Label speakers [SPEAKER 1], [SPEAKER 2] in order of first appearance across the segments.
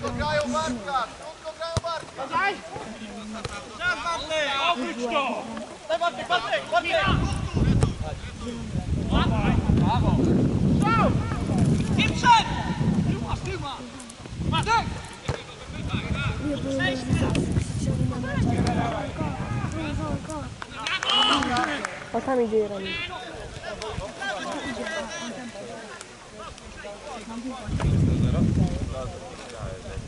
[SPEAKER 1] Krótko
[SPEAKER 2] grają Bartka! Krótko grają Bartka! Daj! Czas
[SPEAKER 3] Bartek! Obróć to! Daj
[SPEAKER 2] Bartek, Bartek, Bartek! Dawaj! Brawo! Strzał! I
[SPEAKER 4] przed! Ty masz, ty
[SPEAKER 3] masz! Bartek! Przejdź A tam idzie Rani. Thank. Jeremy. Brawo,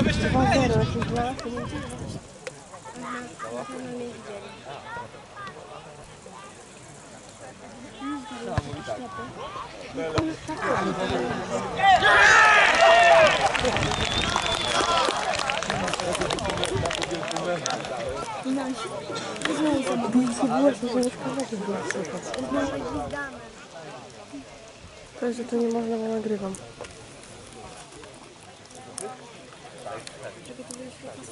[SPEAKER 1] Kogo byście
[SPEAKER 3] Dwa zero, jakieś dwa razy nie Bójcie głośno, że słychać.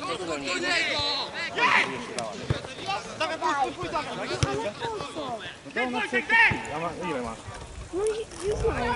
[SPEAKER 3] To, że to nie można, bo nagrywam.
[SPEAKER 5] O, to są uwolnicie. No. O, dzięki Natali.
[SPEAKER 6] Ja ma, ile masz?
[SPEAKER 5] No i już mają.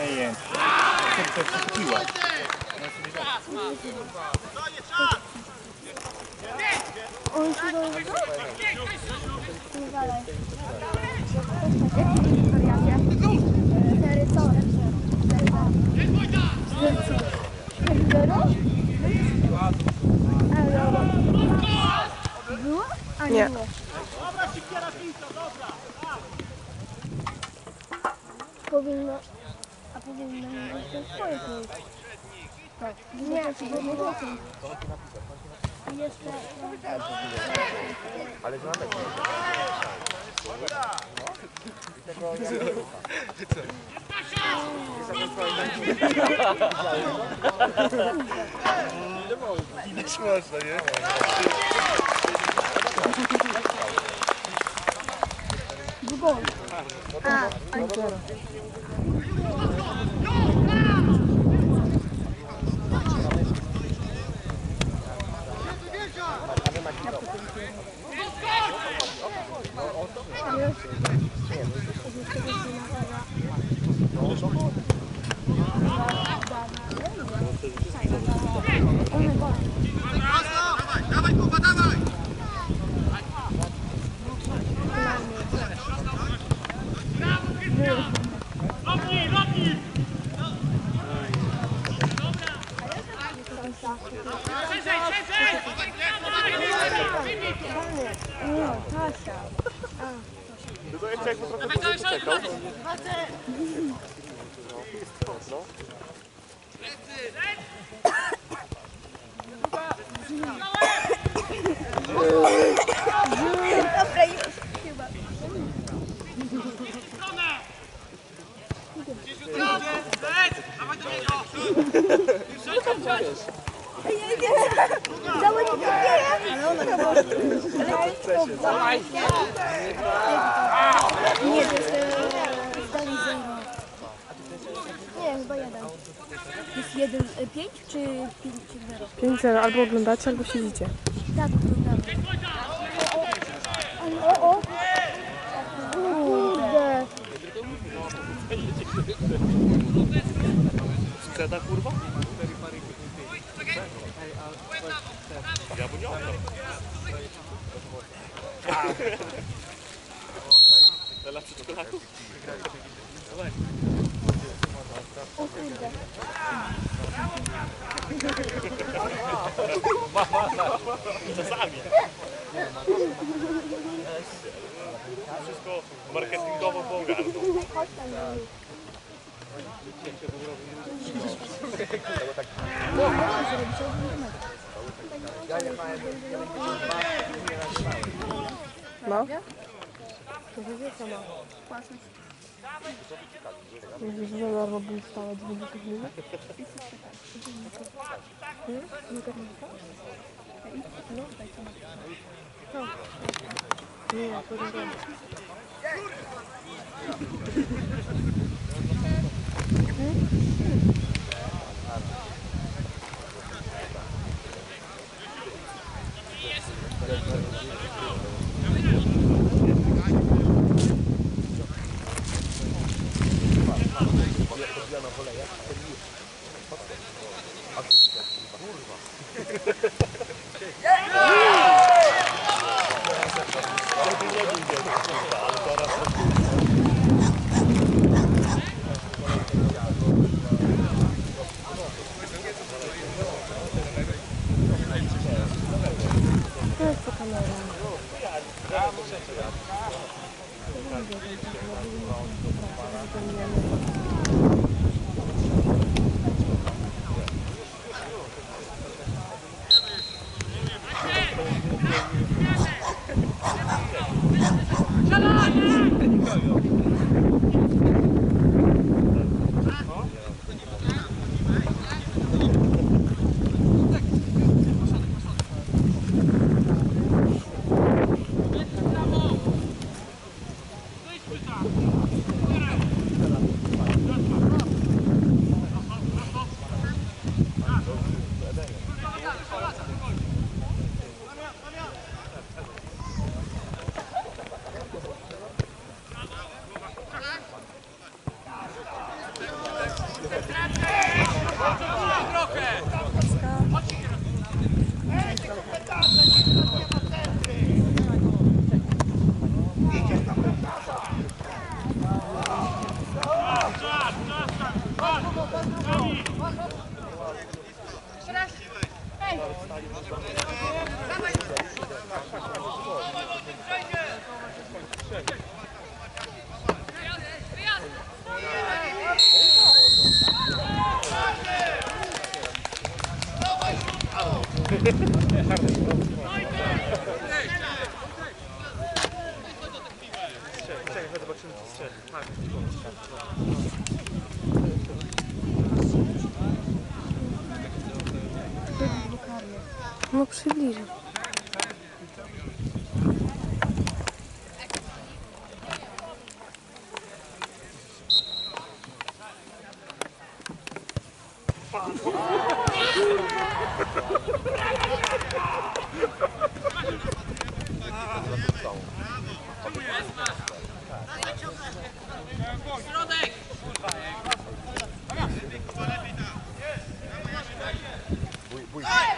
[SPEAKER 6] Nie wiem. Co to przesypiła?
[SPEAKER 5] On się do... Nie dalej. Jaki wynik w wariacie? Cztery co? Cztery co? Cztery zero? Ale... Było? Nie
[SPEAKER 3] Nie.
[SPEAKER 5] było. Powinno... A powinno mieć swoje miejsce. Tak. Nie, to nie było. I jeszcze...
[SPEAKER 6] Ale znamek.
[SPEAKER 4] Widać można, nie?
[SPEAKER 5] Gol. A,
[SPEAKER 3] Nie,
[SPEAKER 5] Dobra, już chyba. Nie. Ale ona Nie, to jest... Nie, chyba jeden. Jest jeden, e, pięć czy pięć czy zero?
[SPEAKER 3] 5 albo oglądacie, albo siedzicie.
[SPEAKER 5] Tak, oglądamy. O, o. Kurde.
[SPEAKER 4] Sprzeda kurwa? Ja mu nie oddam. Dla przedszkolaków?
[SPEAKER 5] O kurde.
[SPEAKER 4] Czasami. Wszystko marketingowo.
[SPEAKER 3] No. To wie sama. Myślisz, że Я, наверное, буду вставать в Никогнина. Нет, подожди. Mm-hmm. There we. No przybliżę.
[SPEAKER 6] Hurry.